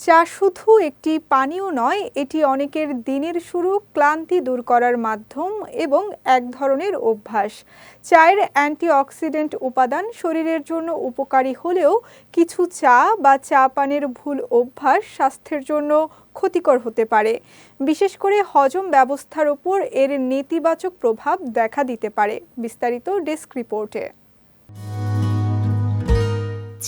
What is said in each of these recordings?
চা শুধু একটি পানীয় নয়, এটি অনেকের দিনের শুরু ক্লান্তি দূর করার মাধ্যম এবং এক ধরনের অভ্যাস। চায়ের অ্যান্টিঅক্সিডেন্ট উপাদান শরীরের জন্য উপকারী হলেও কিছু চা বা চা পানের ভুল অভ্যাস স্বাস্থ্যের জন্য ক্ষতিকর হতে পারে। বিশেষ করে হজম ব্যবস্থার উপর এর নেতিবাচক প্রভাব দেখা দিতে পারে, বিস্তারিত ডেস্ক রিপোর্টে।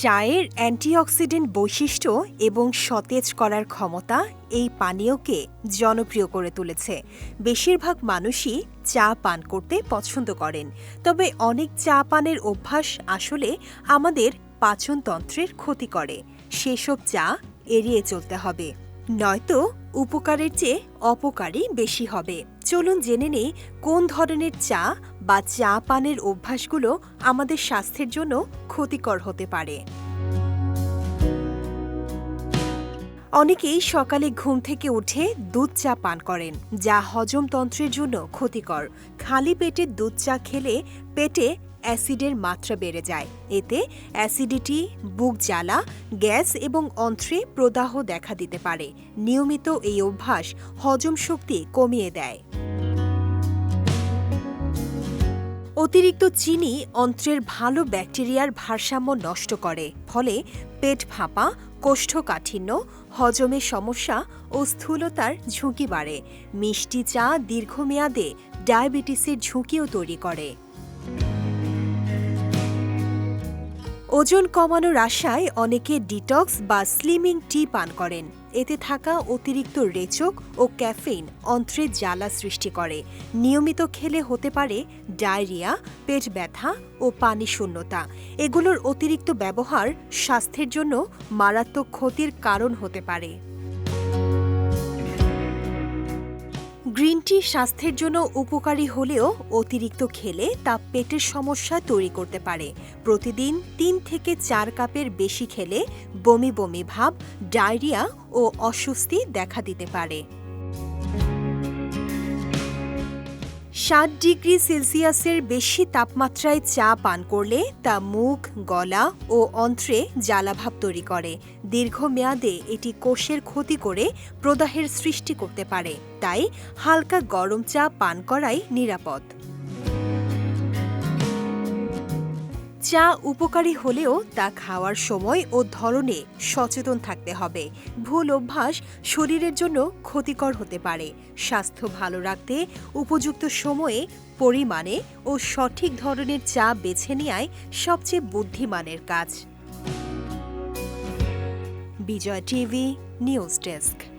চায়ের অ্যান্টিঅক্সিডেন্ট বৈশিষ্ট্য এবং সতেজ করার ক্ষমতা এই পানীয়কে জনপ্রিয় করে তুলেছে। বেশিরভাগ মানুষই চা পান করতে পছন্দ করেন। তবে অনেক চা পানের অভ্যাস আসলে আমাদের পাচনতন্ত্রের ক্ষতি করে। সেসব চা এড়িয়ে চলতে হবে। নয়তো উপকারের চেয়ে অপকারই বেশি হবে। চলুন জেনে নেই কোন ধরনের চা বা চা পানের অভ্যাসগুলো আমাদের স্বাস্থ্যের জন্য ক্ষতিকর হতে পারে। অনেকেই সকালে ঘুম থেকে উঠে দুধ চা পান করেন, যা হজমতন্ত্রের জন্য ক্ষতিকর। খালি পেটে দুধ চা খেলে পেটে অ্যাসিডের মাত্রা বেড়ে যায়। এতে অ্যাসিডিটি, বুক জ্বালা, গ্যাস এবং অন্ত্রে প্রদাহ দেখা দিতে পারে। নিয়মিত এই অভ্যাস হজম শক্তি কমিয়ে দেয়। অতিরিক্ত চিনি অন্ত্রের ভালো ব্যাকটেরিয়ার ভারসাম্য নষ্ট করে, ফলে পেট ফাঁপা, কোষ্ঠকাঠিন্য হজমের সমস্যা ও স্থূলতার ঝুঁকি বাড়ে। মিষ্টি চা দীর্ঘমেয়াদে ডায়াবেটিসের ঝুঁকিও তৈরি করে। ওজন কমানোর আশায় অনেকে ডিটক্স বা স্লিমিং টি পান করেন। এতে থাকা অতিরিক্ত রেচক ও ক্যাফেইন অন্ত্রে জ্বালা সৃষ্টি করে। নিয়মিত খেলে হতে পারে ডায়রিয়া, পেট ব্যথা ও পানি শূন্যতা। এগুলোর অতিরিক্ত ব্যবহার স্বাস্থ্যের জন্য মারাত্মক ক্ষতির কারণ হতে পারে। গ্রিন টি স্বাস্থ্যের জন্য উপকারী হলেও অতিরিক্ত খেলে তা পেটের সমস্যা তৈরি করতে পারে। প্রতিদিন তিন থেকে চার কাপের বেশি খেলে বমি বমি ভাব, ডায়রিয়া ও অস্বস্তি দেখা দিতে পারে। ষাট ডিগ্রি সেলসিয়াসের বেশি তাপমাত্রায় চা পান করলে তা মুখ, গলা ও অন্ত্রে জ্বালাভাব তৈরি করে। দীর্ঘমেয়াদে এটি কোষের ক্ষতি করে প্রদাহের সৃষ্টি করতে পারে, তাই হালকা গরম চা পান করাই নিরাপদ। চা উপকারী হলেও তা খাওয়ার সময় ও ধরনে সচেতন থাকতে হবে। ভুল অভ্যাস শরীরের জন্য ক্ষতিকর হতে পারে। স্বাস্থ্য ভালো রাখতে উপযুক্ত সময়ে পরিমাণে ও সঠিক ধরনের চা বেছে নেওয়াই সবচেয়ে বুদ্ধিমানের কাজ। Bijoy TV, news desk.